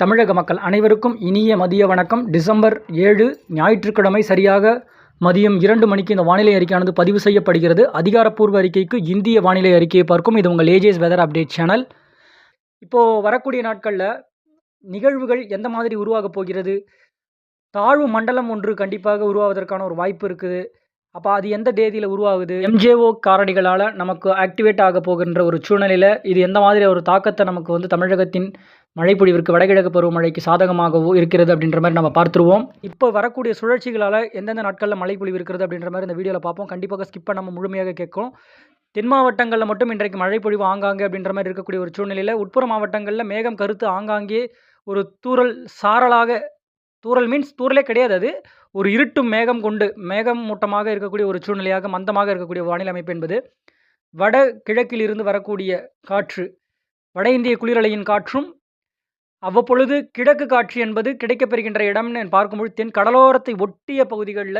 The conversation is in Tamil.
தமிழக மக்கள் அனைவருக்கும் இனிய மதிய வணக்கம். டிசம்பர் ஏழு ஞாயிற்றுக்கிழமை சரியாக மதியம் இரண்டு மணிக்கு இந்த வானிலை அறிக்கையானது பதிவு செய்யப்படுகிறது. அதிகாரப்பூர்வ அறிக்கைக்கு இந்திய வானிலை அறிக்கையை பார்க்கும். இது உங்கள் ஏஜேஸ் வெதர் அப்டேட் சேனல் இப்போது வரக்கூடிய நாட்களில் நிகழ்வுகள் எந்த மாதிரி உருவாகப் போகிறது? தாழ்வு மண்டலம் ஒன்று கண்டிப்பாக உருவாவதற்கான ஒரு வாய்ப்பு இருக்குது. அப்போ அது எந்த தேதியில் உருவாகுது? எம்ஜேஓ காரணிகளால் நமக்கு ஆக்டிவேட் ஆக போகின்ற ஒரு சூழ்நிலையில் இது எந்த மாதிரி ஒரு தாக்கத்தை நமக்கு வந்து தமிழகத்தின் மழைப்பொழிவிற்கு வடகிழக்கு பருவமழைக்கு சாதகமாகவோ இருக்கிறது அப்படின்ற மாதிரி நம்ம பார்த்துருவோம். இப்போ வரக்கூடிய சுழற்சிகளால் எந்தெந்த நாட்களில் மழைப்பொழிவு இருக்கிறது அப்படின்ற மாதிரி இந்த வீடியோவில் பார்ப்போம். கண்டிப்பாக ஸ்கிப் பண்ணாமல் முழுமையாக கேட்கும் தென் மாவட்டங்களில் மட்டும் இன்றைக்கு மழைப்பொழிவு ஆங்காங்கே அப்படின்ற மாதிரி இருக்கக்கூடிய ஒரு சூழ்நிலையில் உட்புற மாவட்டங்களில் மேகம் கருத்து ஆங்காங்கே ஒரு தூறல் சாரலாக தூறல் மீன்ஸ் தூறலே கிடையாது அது. ஒரு இருட்டும் மேகம் கொண்டு மேகம் மூட்டமாக இருக்கக்கூடிய ஒரு சூழ்நிலையாக மந்தமாக இருக்கக்கூடிய வானிலை அமைப்பு என்பது வட கிழக்கில் இருந்து வரக்கூடிய காற்று வட இந்திய குளிரலையின் காற்றும் அவ்வப்பொழுது கிழக்கு காற்று என்பது கிடைக்கப்பெறுகின்ற இடம்னு பார்க்கும்பொழுது தென் கடலோரத்தை ஒட்டிய பகுதிகளில்